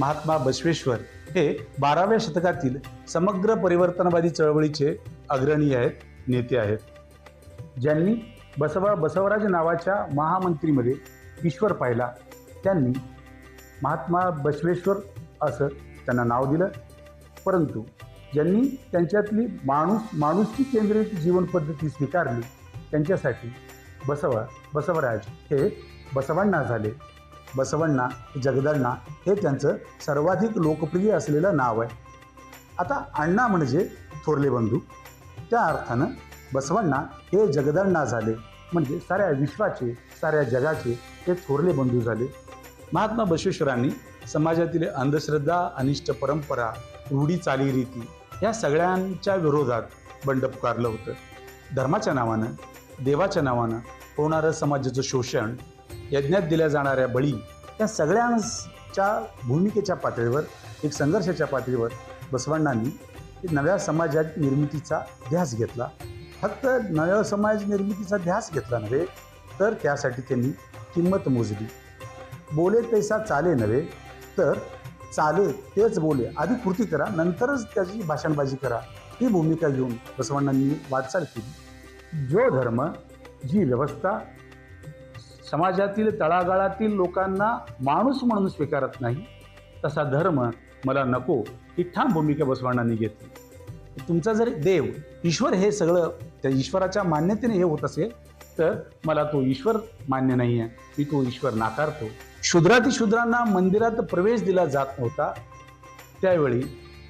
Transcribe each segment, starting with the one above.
महात्मा बसवेश्वर हे बाराव्या शतकातील समग्र परिवर्तनवादी चळवळीचे अग्रणी आहेत नेते आहेत. ज्यांनी बसवा बसवराज नावाच्या महामंत्रीमध्ये ईश्वर पाहिला त्यांनी महात्मा बसवेश्वर असं त्यांना नाव दिलं. परंतु ज्यांनी त्यांच्यातली माणूस माणुसकी केंद्रित जीवनपद्धती स्वीकारली त्यांच्यासाठी बसवा बसवराज हे बसवांना झाले. बसवण्णा जगदण्णा हे त्यांचं सर्वाधिक लोकप्रिय असलेलं नाव आहे. आता अण्णा म्हणजे थोरले बंधू. त्या अर्थानं बसवण्णा हे जगदण्णा झाले. म्हणजे साऱ्या विश्वाचे साऱ्या जगाचे हे थोरले बंधू झाले. महात्मा बसवेश्वरांनी समाजातील अंधश्रद्धा अनिष्ट परंपरा रूढी चालीरीती या सगळ्यांच्या विरोधात बंड पुकारलं होतं. धर्माच्या नावानं देवाच्या नावानं होणारं समाजाचं शोषण यज्ञात दिल्या जाणाऱ्या बळी या सगळ्यांच्या भूमिकेच्या पातळीवर एक संघर्षाच्या पातळीवर बसवण्णांनी एक नव्या समाजात निर्मितीचा ध्यास घेतला. फक्त नव्या समाज निर्मितीचा ध्यास घेतला नव्हे तर त्यासाठी त्यांनी किंमत मोजली. बोले तैसा चाले नव्हे तर चाले तेच बोले. आधी कृती करा नंतरच त्याची भाषणबाजी करा. ही भूमिका घेऊन बसवण्णांनी वाटचाल केली. जो धर्म जी व्यवस्था समाजातील तळागाळातील लोकांना माणूस म्हणून स्वीकारत नाही तसा धर्म मला नको ही ठाम भूमिका बसवण्णांनी घेतली. तुमचा जर देव ईश्वर हे सगळं त्या ईश्वराच्या मान्यतेने हे होत असेल तर मला तो ईश्वर मान्य नाही आहे. मी तो ईश्वर नाकारतो. शूद्रातिशूद्रांना मंदिरात प्रवेश दिला जात नव्हता. त्यावेळी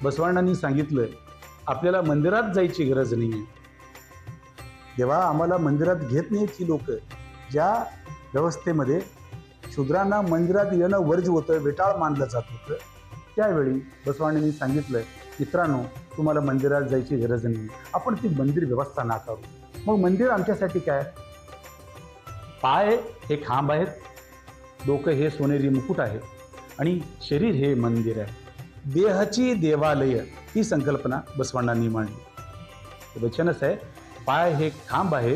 बसवण्णांनी सांगितलं आपल्याला मंदिरात जायची गरज नाही आहे देवा आम्हाला मंदिरात घेत नाहीत ही लोक. ज्या व्यवस्थेमध्ये शूद्रांना मंदिरात येणं वर्ज होतं वेटाळ मानलं जात होतं. त्यावेळी बसवाणींनी सांगितलं मित्रांनो तुम्हाला मंदिरात जायची गरज नाही. आपण ती मंदिर व्यवस्था नाकारू. मग मंदिर आमच्यासाठी काय? पाय हे खांब आहेत डोकं हे सोनेरी मुकुट आहे आणि शरीर हे मंदिर आहे. देहाची देवालय ही संकल्पना बसवण्णांनी मांडली. वचनच आहे पाय हे खांब आहे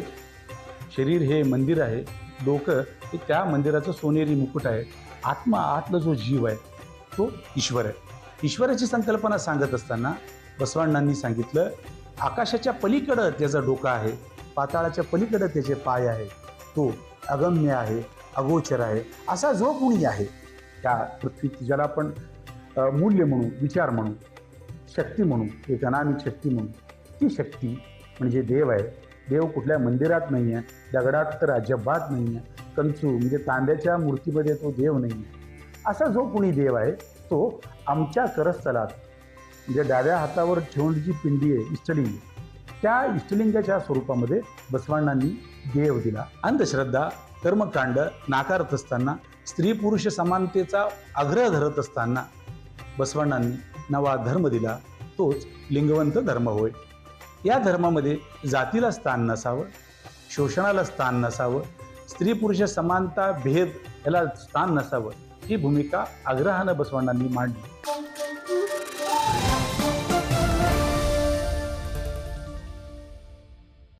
शरीर हे मंदिर आहे. डोकं हे त्या मंदिराचं सोनेरी मुकुट आहे. आत्मा आतला जो जीव आहे तो ईश्वर आहे. ईश्वराची संकल्पना सांगत असताना बसवण्णांनी सांगितलं आकाशाच्या पलीकडं त्याचं डोकं आहे पाताळाच्या पलीकडं त्याचे पाय आहे तो अगम्य आहे अगोचर आहे असा जो कुणी आहे. त्या पृथ्वी ज्याला आपण मूल्य म्हणू विचार म्हणू शक्ती म्हणू एक अनामिक शक्ती म्हणू ती शक्ती म्हणजे देव आहे. देव कुठल्या मंदिरात नाही आहे दगडात तर अजिबात नाही आहे कंचू म्हणजे तांब्याच्या मूर्तीमध्ये तो देव नाही आहे असा जो कुणी देव आहे तो आमच्या करस्थलात म्हणजे डाव्या हातावर ठेवून जी पिंडी आहे इष्टलिंग त्या इष्टलिंगाच्या स्वरूपामध्ये बसवण्णांनी देव दिला. अंधश्रद्धा कर्मकांड नाकारत असताना स्त्री पुरुष समानतेचा आग्रह धरत असताना बसवण्णांनी नवा धर्म दिला तोच लिंगवंत धर्म होय. या धर्मामध्ये जातीला स्थान नसावं शोषणाला स्थान नसावं स्त्री पुरुष समानता भेद याला स्थान नसावं ही भूमिका आग्रहानं बसवणांनी मांडली.